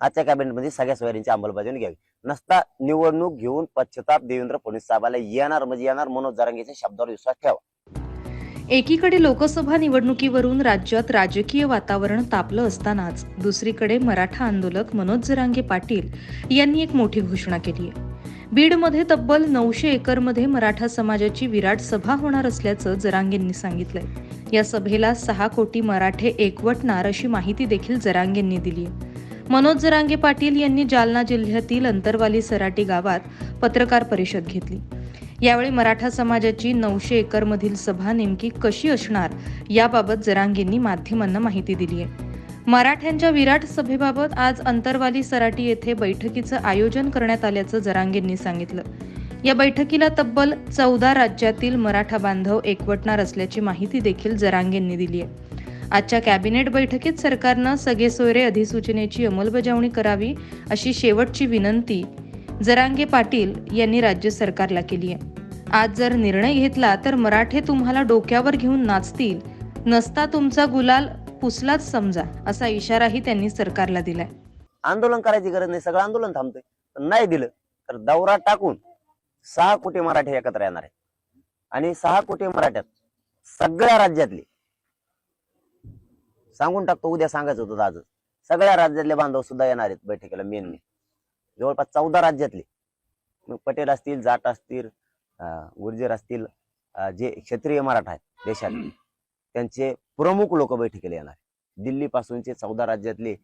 आजच्या कॅबिनेटमध्ये सगळ्या सोयरींची अंमलबजावणी घ्यावी. नसता निवडणूक घेऊन पश्चाताप देवेंद्र फडणवीस साहेबाला येणार म्हणजे येणार मनोज जरांगेच्या शब्दावर विश्वास ठेवा. एकीकडे लोकसभा निवडणुकीवरून राज्यात राजकीय वातावरण तापलं असतानाच दुसरीकडे मराठा आंदोलक मनोज जरांगे पाटील यांनी एक मोठी घोषणा केली आहे. बीडमध्ये तब्बल नऊशे एकरमध्ये मराठा समाजाची विराट सभा होणार असल्याचं जरांगेंनी सांगितलंय. या सभेला सहा कोटी मराठे एकवटणार अशी माहिती देखील जरांगेंनी दिली आहे. मनोज जरांगे पाटील यांनी जालना जिल्ह्यातील अंतरवाली सराटी गावात पत्रकार परिषद घेतली. यावेळी मराठा समाजाची नऊशे एकरमधील सभा नेमकी कशी असणार याबाबत जरांगेंनी माध्यमांना माहिती दिली आहे. मराठ्यांच्या विराट सभेबाबत आज अंतरवाली सराटी येथे बैठकीचं आयोजन करण्यात आल्याचं जरांगेंनी सांगितलं. या बैठकीला तब्बल चौदा राज्यातील मराठा बांधव एकवटणार असल्याची माहिती देखील जरांगेंनी दिली आहे. आजच्या कॅबिनेट बैठकीत सरकारनं सगळे सोयरे अधिसूचनेची अंमलबजावणी करावी अशी शेवटची विनंती जरांगे पाटील यांनी राज्य सरकारला केली आहे. आज जर निर्णय घेतला तर मराठे तुम्हाला डोक्यावर घेऊन नाचतील. नसता तुमचा गुलाल पुसलाच समजा असा इशाराही त्यांनी सरकारला दिलाय. आंदोलन करायची गरज नाही सगळं आंदोलन थांबतोय. नाही दिलं तर दौरा टाकून सहा कोटी मराठे एकत्र येणार आहेत. आणि सहा कोटी मराठ्यात सगळ्या राज्यातले सांगून टाकतो उद्या सांगायचं होतं आजच सगळ्या राज्यातले बांधव सुद्धा येणार आहेत बैठकीला मेन मेन जवळपास चौदा राज्यातले. मग पटेल असतील जाट असतील गुर्जर असतील जे क्षत्रिय मराठा आहेत देशात त्यांचे प्रमुख लोक बैठकीला येणार आहेत. दिल्ली पासूनचे चौदा राज्यातले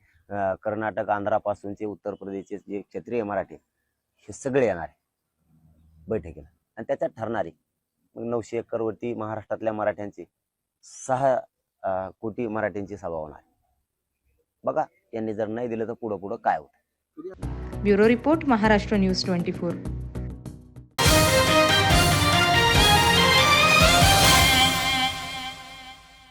कर्नाटक आंध्रा पासूनचे उत्तर प्रदेशचे जे क्षत्रिय मराठी हे सगळे येणार आहे बैठकीला. आणि त्याच्यात ठरणारे मग नऊशे एकरवरती महाराष्ट्रातल्या मराठ्यांचे सहा कोटी मराठ्यांची सभा होणार आहे. बघा यांनी जर नाही दिलं तर पुढं पुढं काय होतं bureau report Maharashtra news twenty four